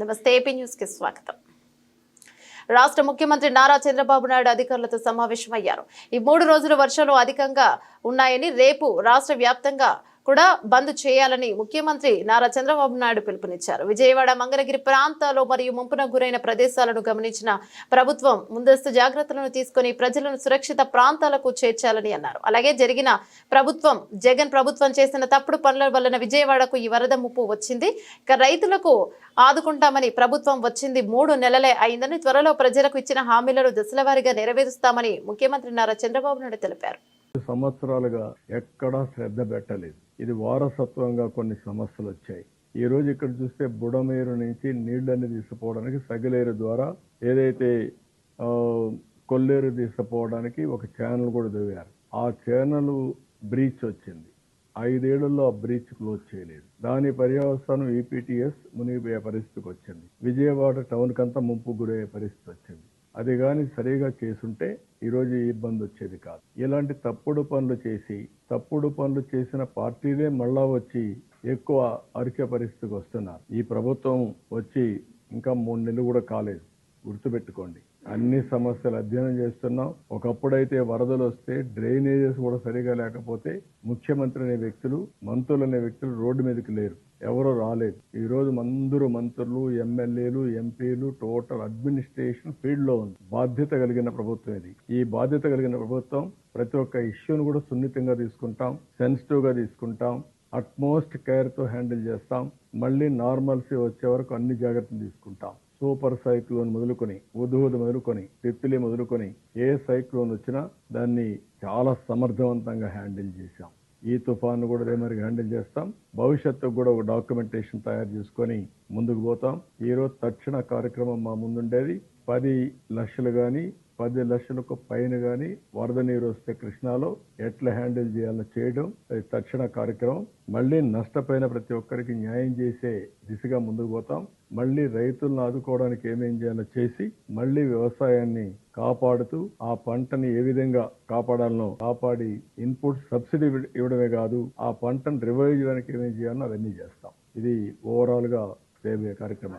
నమస్తే ఏపీ న్యూస్కి స్వాగతం. రాష్ట్ర ముఖ్యమంత్రి నారా చంద్రబాబు నాయుడు అధికారులతో సమావేశమయ్యారు. ఈ మూడు రోజులు వర్షాలు అధికంగా ఉన్నాయని రేపు రాష్ట్ర వ్యాప్తంగా కూడా బంద్ చేయాలని ముఖ్యమంత్రి నారా చంద్రబాబు నాయుడు పిలుపునిచ్చారు. విజయవాడ మంగళగిరి ప్రాంతాల్లో మరియు ముంపున గురైన ప్రదేశాలను గమనించిన ప్రభుత్వం ముందస్తు జాగ్రత్తలను తీసుకుని ప్రజలను సురక్షిత ప్రాంతాలకు చేర్చాలని అన్నారు. అలాగే జరిగిన ప్రభుత్వం జగన్ ప్రభుత్వం చేసిన తప్పుడు పనుల వలన విజయవాడకు ఈ వరద ముప్పు వచ్చింది. ఇక రైతులకు ఆదుకుంటామని ప్రభుత్వం వచ్చింది. మూడు నెలలే అయిందని త్వరలో ప్రజలకు ఇచ్చిన హామీలను దశలవారీగా నెరవేరుస్తామని ముఖ్యమంత్రి నారా చంద్రబాబు నాయుడు తెలిపారు. సంవత్సరాలుగా ఎక్కడా శ్రద్ధ పెట్టలేదు. ఇది వారసత్వంగా కొన్ని సమస్యలు వచ్చాయి ఈ రోజు ఇక్కడ చూస్తే బుడమేరు నుంచి నీళ్ళన్నీ తీసుకుపోవడానికి సగిలేరు ద్వారా ఏదైతే కొల్లేరు తీసుకుపోవడానికి ఒక ఛానల్ కూడా దిగారు ఆ ఛానల్ బ్రీచ్ వచ్చింది. ఐదేళ్ళలో ఆ బ్రీచ్ క్లోజ్ చేయలేదు. దాని పర్యవసానం ఈపీటీఎస్ మునిగిపోయే పరిస్థితికి వచ్చింది. విజయవాడ టౌన్ కంతా ముంపు గురయ్యే పరిస్థితి వచ్చింది. అది కానీ సరిగా చేసుంటే ఈరోజు ఈ ఇబ్బంది వచ్చేది కాదు. ఇలాంటి తప్పుడు పనులు చేసి తప్పుడు పనులు చేసిన పార్టీలే మళ్ళా వచ్చి ఎక్కువ అరికే పరిస్థితికి వస్తున్నారు. ఈ ప్రభుత్వం వచ్చి ఇంకా మూడు నెలలు కూడా కాలేదు. గుర్తుపెట్టుకోండి. అన్ని సమస్యలు అధ్యయనం చేస్తున్నాం. ఒకప్పుడైతే వరదలు వస్తే డ్రైనేజెస్ కూడా సరిగా లేకపోతే ముఖ్యమంత్రి అనే వ్యక్తులు మంత్రులు అనే వ్యక్తులు రోడ్డు మీదకి లేరు. ఎవరో రాలేదు. ఈ రోజు అందరూ మంత్రులు ఎమ్మెల్యేలు ఎంపీలు టోటల్ అడ్మినిస్ట్రేషన్ ఫీల్డ్లో ఉంది. బాధ్యత కలిగిన ప్రభుత్వం ఇది. ఈ బాధ్యత కలిగిన ప్రభుత్వం ప్రతి ఒక్క ఇష్యూను కూడా సున్నితంగా తీసుకుంటాం సెన్సిటివ్గా తీసుకుంటాం అట్మోస్ట్ కేర్తో హ్యాండిల్ చేస్తాం. మళ్ళీ నార్మల్సీ వచ్చే వరకు అన్ని జాగ్రత్తలు తీసుకుంటాం. సూపర్ సైక్లోన్ మొదలుకొని ఉదుహుదు మొదలుకొని తిత్లీ మొదలుకొని ఏ సైక్లోన్ వచ్చినా దాన్ని చాలా సమర్థవంతంగా హ్యాండిల్ చేశాం. ఈ తుఫాను కూడా అదే మరి హ్యాండిల్ చేస్తాం. భవిష్యత్తుకు కూడా ఒక డాక్యుమెంటేషన్ తయారు చేసుకొని ముందుకు పోతాం. ఈ రోజు తక్షణ కార్యక్రమం మా ముందుండేది. పది లక్షలు కానీ పది లక్షలకు పైన కానీ వరద నీరు వస్తే కృష్ణాలో ఎట్లా హ్యాండిల్ చేయాలో చేయడం అది తక్షణ కార్యక్రమం. మళ్ళీ నష్టపోయిన ప్రతి ఒక్కరికి న్యాయం చేసే దిశగా ముందుకు పోతాం. మళ్ళీ రైతులను ఆదుకోవడానికి ఏమేం చేయాలో చేసి మళ్ళీ వ్యవసాయాన్ని కాపాడుతూ ఆ పంటని ఏ విధంగా కాపాడాలనో కాపాడి ఇన్పుట్ సబ్సిడీ ఇవ్వడమే కాదు ఆ పంటను రివైవ్ చేయడానికి ఏమేం చేయాలో అవన్నీ చేస్తాం. ఇది ఓవరాల్గా రేపు కార్యక్రమాలు.